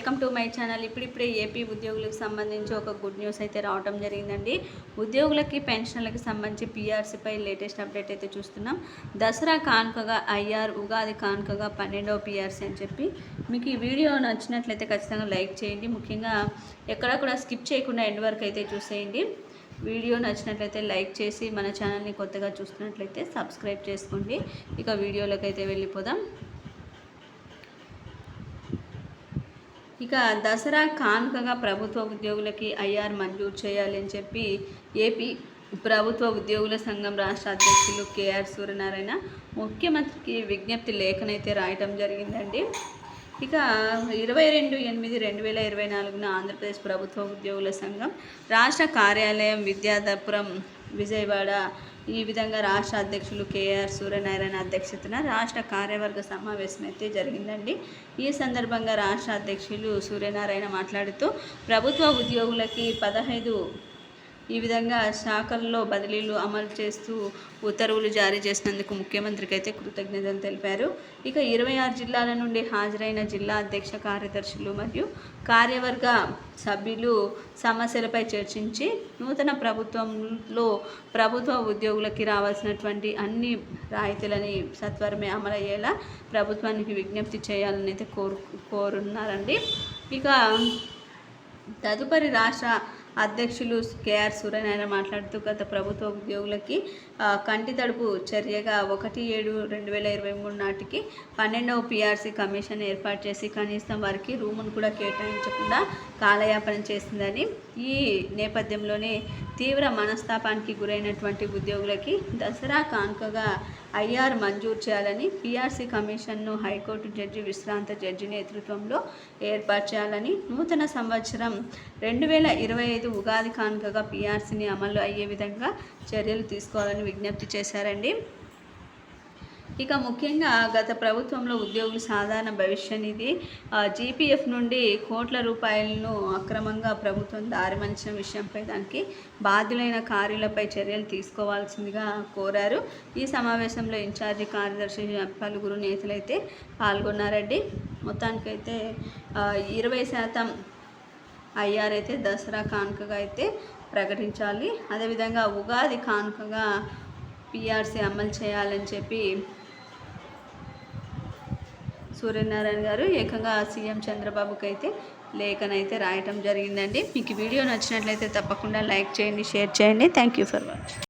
Welcome to my channel. ఇప్పుడిప్పుడే AP ఉద్యోగులకు సంబంధించి ఒక గుడ్ న్యూస్ అయితే రావడం జరిగిందండి. ఉద్యోగులకి పెన్షన్లకి సంబంధించి పీఆర్సీపై లేటెస్ట్ అప్డేట్ అయితే చూస్తున్నాం. దసరా కానుకగా ఐఆర్ ఉగాది కానుకగా పన్నెండవ పీఆర్సీ అని చెప్పి మీకు ఈ వీడియో నచ్చినట్లయితే ఖచ్చితంగా లైక్ చేయండి. ముఖ్యంగా ఎక్కడ కూడా స్కిప్ చేయకుండా ఎండ్ వరకు అయితే చూసేయండి. వీడియో నచ్చినట్లయితే లైక్ చేసి మన ఛానల్ని కొత్తగా చూస్తున్నట్లయితే సబ్స్క్రైబ్ చేసుకోండి. ఇక వీడియోలోకి అయితే వెళ్ళిపోదాం. ఇక దసరా కానుకగా ప్రభుత్వ ఉద్యోగులకి ఐఆర్ మంజూరు చేయాలని చెప్పి ఏపీ ప్రభుత్వ ఉద్యోగుల సంఘం రాష్ట్ర అధ్యక్షులు కేఆర్ సూర్యనారాయణ ముఖ్యమంత్రికి విజ్ఞప్తి లేఖనైతే రాయటం జరిగిందండి. ఇక ఇరవై రెండు ఎనిమిది రెండు వేల ఇరవై నాలుగున ఆంధ్రప్రదేశ్ ప్రభుత్వ ఉద్యోగుల సంఘం రాష్ట్ర కార్యాలయం విద్యాధపురం విజయవాడ ఈ విధంగా రాష్ట్ర అధ్యక్షులు కేఆర్ సూర్యనారాయణ అధ్యక్షతన రాష్ట్ర కార్యవర్గ సమావేశం అయితే జరిగిందండి. ఈ సందర్భంగా రాష్ట్ర అధ్యక్షులు సూర్యనారాయణ మాట్లాడుతూ ప్రభుత్వ ఉద్యోగులకి పదహైదు ఈ విధంగా శాఖల్లో బదిలీలు అమలు చేస్తూ ఉత్తర్వులు జారీ చేసినందుకు ముఖ్యమంత్రికి అయితే కృతజ్ఞతలు తెలిపారు. ఇక ఇరవై ఆరు జిల్లాల నుండి హాజరైన జిల్లా అధ్యక్ష కార్యదర్శులు మరియు కార్యవర్గ సభ్యులు సమస్యలపై చర్చించి నూతన ప్రభుత్వంలో ప్రభుత్వ ఉద్యోగులకి రావాల్సినటువంటి అన్ని రాయితీలని సత్వరమే అమలయ్యేలా ప్రభుత్వానికి విజ్ఞప్తి చేయాలని అయితే కోరు కోరున్నారండి. ఇక తదుపరి రాష్ట్ర అధ్యక్షులు కేఆర్ సూర్యనారాయణ మాట్లాడుతూ గత ప్రభుత్వ ఉద్యోగులకి కంటి తడుపు చర్యగా ఒకటి ఏడు రెండు వేల ఇరవై మూడు నాటికి పన్నెండవ పిఆర్సీ కమిషన్ ఏర్పాటు చేసి కనీసం వారికి రూమును కూడా కేటాయించకుండా కాలయాపన చేసిందని ఈ నేపథ్యంలోనే తీవ్ర మనస్తాపానికి గురైనటువంటి ఉద్యోగులకి దసరా కానుకగా ఐఆర్ మంజూరు చేయాలని పీఆర్సీ కమిషన్ను హైకోర్టు జడ్జి విశ్రాంత జడ్జి నేతృత్వంలో ఏర్పాటు చేయాలని నూతన సంవత్సరం రెండు వేల ఇరవై ఐదు ఉగాది కానుకగా పీఆర్సీని అమలు అయ్యే విధంగా చర్యలు తీసుకోవాలని విజ్ఞప్తి చేశారండి. ఇక ముఖ్యంగా గత ప్రభుత్వంలో ఉద్యోగులు సాధారణ భవిష్య నిధి జీపీఎఫ్ నుండి కోట్ల రూపాయలను అక్రమంగా ప్రభుత్వం దారిమనిచిన విషయంపై దానికి బాధ్యులైన కార్యులపై చర్యలు తీసుకోవాల్సిందిగా కోరారు. ఈ సమావేశంలో ఇన్ఛార్జి కార్యదర్శి పలువురు నేతలైతే పాల్గొన్నారండి. మొత్తానికైతే ఇరవై శాతం ఐఆర్ అయితే దసరా కానుకగా అయితే ప్రకటించాలి. అదేవిధంగా ఉగాది కానుకగా పిఆర్సీ అమలు చేయాలని చెప్పి సూర్యనారాయణ గారు ఏకంగా సీఎం చంద్రబాబుకి అయితే లేఖనైతే రాయటం జరిగిందండి. మీకు వీడియో నచ్చినట్లయితే తప్పకుండా లైక్ చేయండి షేర్ చేయండి. Thank you for watching